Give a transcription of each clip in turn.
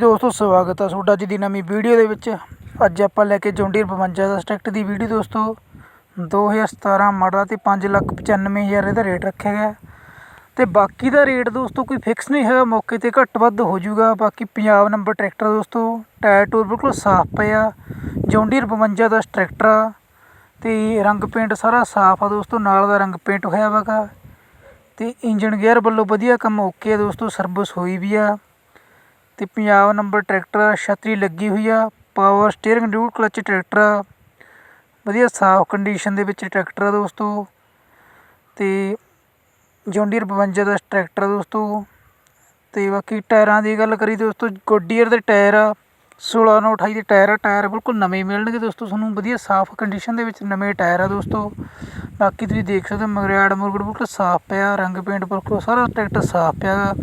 ਦੋਸਤੋ, ਸਵਾਗਤ ਆ ਤੁਹਾਡਾ ਅੱਜ ਦੀ ਨਵੀਂ ਵੀਡੀਓ ਦੇ ਵਿੱਚ। ਅੱਜ ਆਪਾਂ ਲੈ ਕੇ ਜੌਂਡੀਅਰ 52 ਦਾ ਸਟੈਕਟ ਦੀ ਵੀਡੀਓ ਦੋਸਤੋ। 2017 ਮਾਡਲ ਤੇ 595000 ਇਹਦਾ ਰੇਟ ਰੱਖਿਆ ਗਿਆ। ਤੇ ਬਾਕੀ ਦਾ ਰੇਟ ਦੋਸਤੋ, ਕੋਈ ਫਿਕਸ ਨਹੀਂ ਹੈਗਾ, ਮੌਕੇ ਤੇ ਘੱਟ ਵੱਧ ਹੋ ਜਾਊਗਾ। ਬਾਕੀ ਪੰਜਾਬ ਨੰਬਰ ਟਰੈਕਟਰ ਦੋਸਤੋ, ਟਾਇਰ ਟੂਰ ਬਿਲਕੁਲ ਸਾਫ਼ ਪਿਆ ਜੌਂਡੀਅਰ 52 ਦਾ ਟਰੈਕਟਰ ਆ ਤੇ ਰੰਗ ਪੇਂਟ ਸਾਰਾ ਸਾਫ਼ ਆ ਦੋਸਤੋ, ਨਾਲ ਦਾ ਰੰਗ ਪੇਂਟ ਹੋਇਆ ਵਾਗਾ ਤੇ ਇੰਜਨ ਗੇਅਰ ਵੱਲੋਂ ਵਧੀਆ ਕੰਮ ਓਕੇ ਆ ਦੋਸਤੋ, ਸਰਵਿਸ ਹੋਈ ਵੀ ਆ। ਤੇ ਪੰਜਾਬ ਨੰਬਰ ਟਰੈਕਟਰ ਆ, ਛਤਰੀ ਲੱਗੀ ਹੋਈ ਆ ਪਾਵਰ ਸਟੀਅਰਿੰਗ ਡਿਊਟ ਕਲਚ ਟਰੈਕਟਰ ਆ। ਵਧੀਆ ਸਾਫ਼ ਕੰਡੀਸ਼ਨ ਦੇ ਵਿੱਚ ਟਰੈਕਟਰ ਆ ਦੋਸਤੋ। ਤੇ ਜੌਂਡੀਅਰ 52 ਦਾ ਟਰੈਕਟਰ ਆ ਦੋਸਤੋ। ਤੇ ਬਾਕੀ ਟਾਇਰਾਂ ਦੀ ਗੱਲ ਕਰੀ ਦੋਸਤੋ ਗੋਡੀਅਰ ਦੇ ਟਾਇਰ ਆ 16 ਨੌ 28 ਦੇ ਟਾਇਰ ਆ ਟਾਇਰ ਬਿਲਕੁਲ ਨਵੇਂ ਮਿਲਣਗੇ ਦੋਸਤੋ। ਤੁਹਾਨੂੰ ਵਧੀਆ ਸਾਫ਼ ਕੰਡੀਸ਼ਨ ਦੇ ਵਿੱਚ ਨਵੇਂ ਟਾਇਰ ਆ ਦੋਸਤੋ। ਬਾਕੀ ਤੁਸੀਂ ਦੇਖ ਸਕਦੇ ਹੋ ਮਗਰਿਆੜ ਮੁਰਗੜ ਬਿਲਕੁਲ ਸਾਫ਼ ਪਿਆ ਰੰਗ ਪੇਂਟ ਬਿਲਕੁਲ ਸਾਰਾ ਟਰੈਕਟਰ ਸਾਫ਼ ਪਿਆ ਗਾ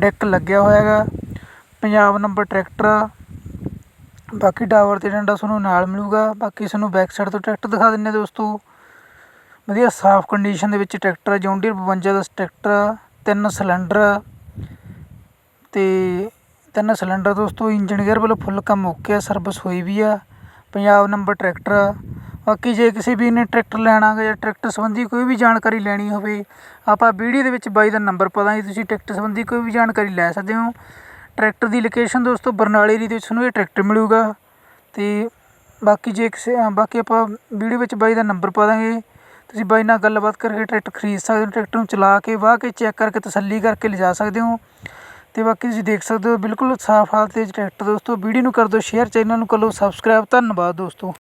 ਡੈਕ ਲੱਗਿਆ ਹੋਇਆ ਹੈਗਾ। ਪੰਜਾਬ ਨੰਬਰ ਟਰੈਕਟਰ ਆ। ਬਾਕੀ ਡਾਵਰ ਅਤੇ ਡੰਡਾ ਤੁਹਾਨੂੰ ਨਾਲ ਮਿਲੂਗਾ। ਬਾਕੀ ਤੁਹਾਨੂੰ ਬੈਕ ਸਾਈਡ ਤੋਂ ਟਰੈਕਟਰ ਦਿਖਾ ਦਿੰਦੇ ਆ ਦੋਸਤੋ। ਵਧੀਆ ਸਾਫ਼ ਕੰਡੀਸ਼ਨ ਦੇ ਵਿੱਚ ਟਰੈਕਟਰ ਆ। ਜੌਂਡੀਅਰ 52 ਦਾ ਟਰੈਕਟਰ ਆ। ਤਿੰਨ ਸਿਲੰਡਰ ਆ। ਤੇ ਤਿੰਨ ਸਿਲੰਡਰ ਦੋਸਤੋ ਇੰਜਨ ਗੇਅਰ ਵੱਲੋਂ ਫੁੱਲ ਕੰਮ ਓਕੇ ਆ। ਸਰਵਿਸ ਹੋਈ ਵੀ ਆ। ਪੰਜਾਬ ਨੰਬਰ ਟਰੈਕਟਰ ਆ। ਬਾਕੀ ਜੇ ਕਿਸੇ ਵੀ ਨੇ ਟਰੈਕਟਰ ਲੈਣਾ ਜਾਂ ਟਰੈਕਟਰ ਸੰਬੰਧੀ ਕੋਈ ਵੀ ਜਾਣਕਾਰੀ ਲੈਣੀ ਹੋਵੇ, ਆਪਾਂ ਵੀਡੀਓ ਦੇ ਵਿੱਚ ਬਾਈ ਦਾ ਨੰਬਰ ਪਤਾ ਦਾਂਗੇ। ਤੁਸੀਂ ਟਰੈਕਟਰ ਸੰਬੰਧੀ ਕੋਈ ਵੀ ਜਾਣਕਾਰੀ ਲੈ ਸਕਦੇ ਹੋ। ਟਰੈਕਟਰ ਦੀ ਲੋਕੇਸ਼ਨ ਦੋਸਤੋ ਬਰਨਾਲੇ ਦੀ ਦੇ ਵਿੱਚ ਤੁਹਾਨੂੰ ਇਹ ਟਰੈਕਟਰ ਮਿਲੂਗਾ। ਅਤੇ ਬਾਕੀ ਜੇ ਕਿਸੇ ਬਾਕੀ ਆਪਾਂ ਵੀਡੀਓ ਵਿੱਚ ਬਾਈ ਦਾ ਨੰਬਰ ਪਾ ਦਾਂਗੇ। ਤੁਸੀਂ ਬਾਈ ਨਾਲ ਗੱਲਬਾਤ ਕਰਕੇ ਟਰੈਕਟਰ ਖਰੀਦ ਸਕਦੇ ਹੋ, ਟਰੈਕਟਰ ਨੂੰ ਚਲਾ ਕੇ, ਵਾਹ ਕੇ ਚੈੱਕ ਕਰਕੇ ਤਸੱਲੀ ਕਰਕੇ ਲਿਜਾ ਸਕਦੇ ਹੋ। ਅਤੇ ਬਾਕੀ ਤੁਸੀਂ ਦੇਖ ਸਕਦੇ ਹੋ, ਬਿਲਕੁਲ ਸਾਫ਼ ਹਾਲਤ ਵਿੱਚ ਟਰੈਕਟਰ ਦੋਸਤੋ। ਵੀਡੀਓ ਨੂੰ ਕਰ ਦਿਓ ਸ਼ੇਅਰ ਚੈਨਲ ਨੂੰ ਕਰ ਲਓ ਸਬਸਕ੍ਰਾਈਬ ਧੰਨਵਾਦ ਦੋਸਤੋ।